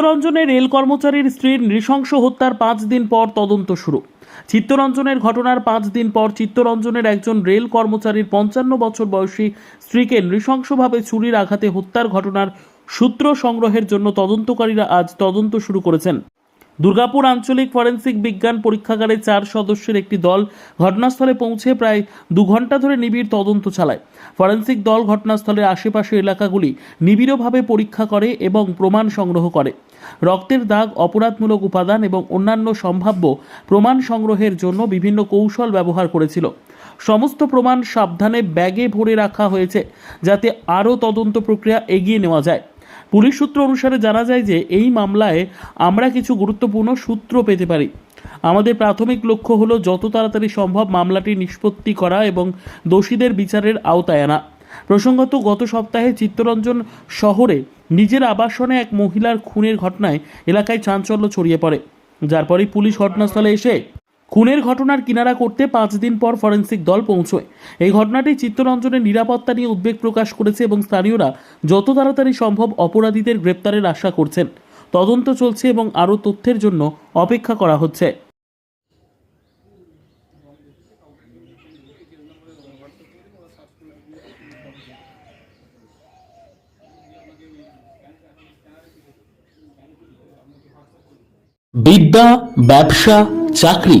চিত্তরঞ্জনের rail কর্মচারীর স্ত্রীর নৃশংস হত্যার পাঁচ দিন পর তদন্ত শুরু। চিত্তরঞ্জনের ঘটনার পাঁচ দিন পর চিত্তরঞ্জনের একজন রেল কর্মচারীর পঞ্চান্ন বছর বয়সী স্ত্রীকে নৃশংসভাবে ছুরির আঘাতে হত্যার ঘটনার সূত্র সংগ্রহের জন্য তদন্তকারীরা আজ তদন্ত শুরু করেছেন। দুর্গাপুর আঞ্চলিক ফরেন্সিক বিজ্ঞান পরীক্ষাগারে চার সদস্যের একটি দল ঘটনাস্থলে পৌঁছে প্রায় দু ঘণ্টা ধরে নিবিড় তদন্ত চালায়। ফরেন্সিক দল ঘটনাস্থলের আশেপাশের এলাকাগুলি নিবিড়ভাবে পরীক্ষা করে এবং প্রমাণ সংগ্রহ করে। রক্তের দাগ, অপরাধমূলক উপাদান এবং অন্যান্য সম্ভাব্য প্রমাণ সংগ্রহের জন্য বিভিন্ন কৌশল ব্যবহার করেছিল। সমস্ত প্রমাণ সাবধানে ব্যাগে ভরে রাখা হয়েছে যাতে আরও তদন্ত প্রক্রিয়া এগিয়ে নেওয়া যায়। পুলিশ সূত্র অনুসারে জানা যায় যে এই মামলায় আমরা কিছু গুরুত্বপূর্ণ সূত্র পেতে পারি। আমাদের প্রাথমিক লক্ষ্য হলো যত তাড়াতাড়ি সম্ভব মামলাটি নিষ্পত্তি করা এবং দোষীদের বিচারের আওতায় আনা। প্রসঙ্গত, গত সপ্তাহে চিত্তরঞ্জন শহরে নিজের আবাসনে এক মহিলার খুনের ঘটনায় এলাকায় চাঞ্চল্য ছড়িয়ে পড়ে। যার পরে পুলিশ ঘটনাস্থলে এসে খুনের ঘটনার কিনারা করতে পাঁচ দিন পর ফরেন্সিক দল পৌঁছয়। এই ঘটনাটি চিত্তরঞ্জনের নিরাপত্তা নিয়ে উদ্বেগ প্রকাশ করেছে এবং স্থানীয়রা যত তাড়াতাড়ি সম্ভব অপরাধীদের গ্রেপ্তারের আশা করছেন। তদন্ত চলছে এবং আরও তথ্যের জন্য অপেক্ষা করা হচ্ছে। বিদ্যা, ব্যবসা, চাকরি